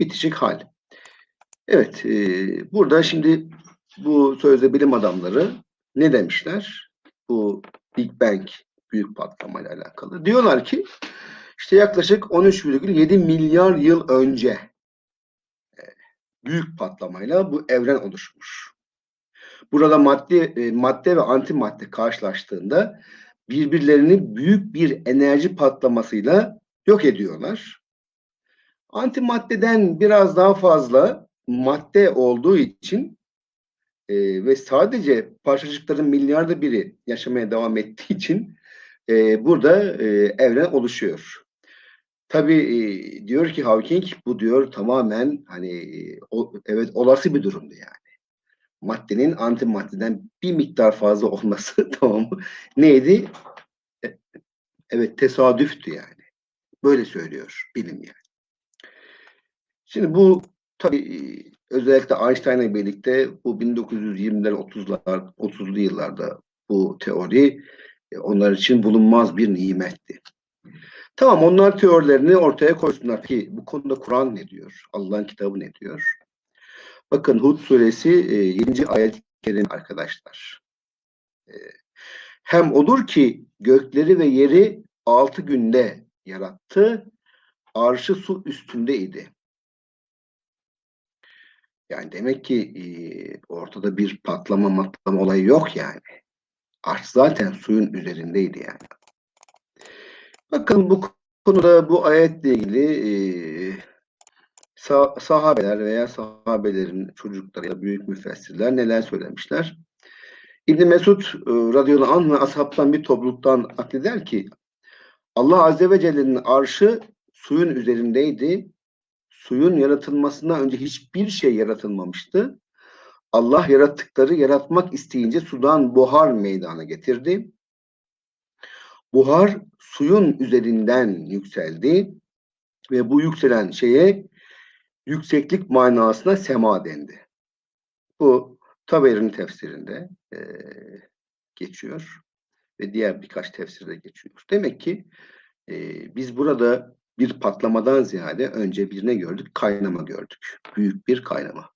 bitişik hal. Evet, e, burada şimdi bu sözde bilim adamları ne demişler? Bu Big Bang büyük patlamayla alakalı. Diyorlar ki işte yaklaşık 13,7 milyar yıl önce e, büyük patlamayla bu evren oluşmuş. Burada madde madde ve antimadde karşılaştığında birbirlerini büyük bir enerji patlamasıyla yok ediyorlar. Antimaddeden biraz daha fazla madde olduğu için e, ve sadece parçacıkların milyarda biri yaşamaya devam ettiği için e, burada e, evren oluşuyor. Tabii e, diyor ki Hawking bu diyor tamamen hani e, o, evet olası bir durumdu yani. Maddenin antimaddeden bir miktar fazla olması tamam mı? Neydi? E, Evet tesadüftü yani. Böyle söylüyor bilim yani. Şimdi bu tabii özellikle Einstein'la birlikte bu 1920'ler 30'lar 30'lu yıllarda bu teori e, onlar için bulunmaz bir nimetti. Tamam onlar teorilerini ortaya koysunlar ki bu konuda Kur'an ne diyor? Allah'ın kitabı ne diyor? Bakın Hud suresi e, 7. ayet-i kerime arkadaşlar. E, hem odur ki gökleri ve yeri altı günde yarattı. Arşı su üstündeydi. Yani demek ki e, ortada bir patlama matlama olayı yok yani. Arş zaten suyun üzerindeydi yani. Bakın bu konuda bu ayetle ilgili e, sah- sahabeler veya sahabelerin çocukları ya da büyük müfessirler neler söylemişler? İbn Mesud e, radıyallahu anh ve ashabtan bir topluluktan akleder ki Allah azze ve celle'nin arşı suyun üzerindeydi. Suyun yaratılmasından önce hiçbir şey yaratılmamıştı. Allah yarattıkları yaratmak isteyince sudan buhar meydana getirdi. Buhar suyun üzerinden yükseldi ve bu yükselen şeye yükseklik manasına sema dendi. Bu Taberi'nin tefsirinde e, geçiyor ve diğer birkaç tefsirde geçiyor. Demek ki e, biz burada bir patlamadan ziyade önce bir ne gördük? Kaynama gördük. Büyük bir kaynama.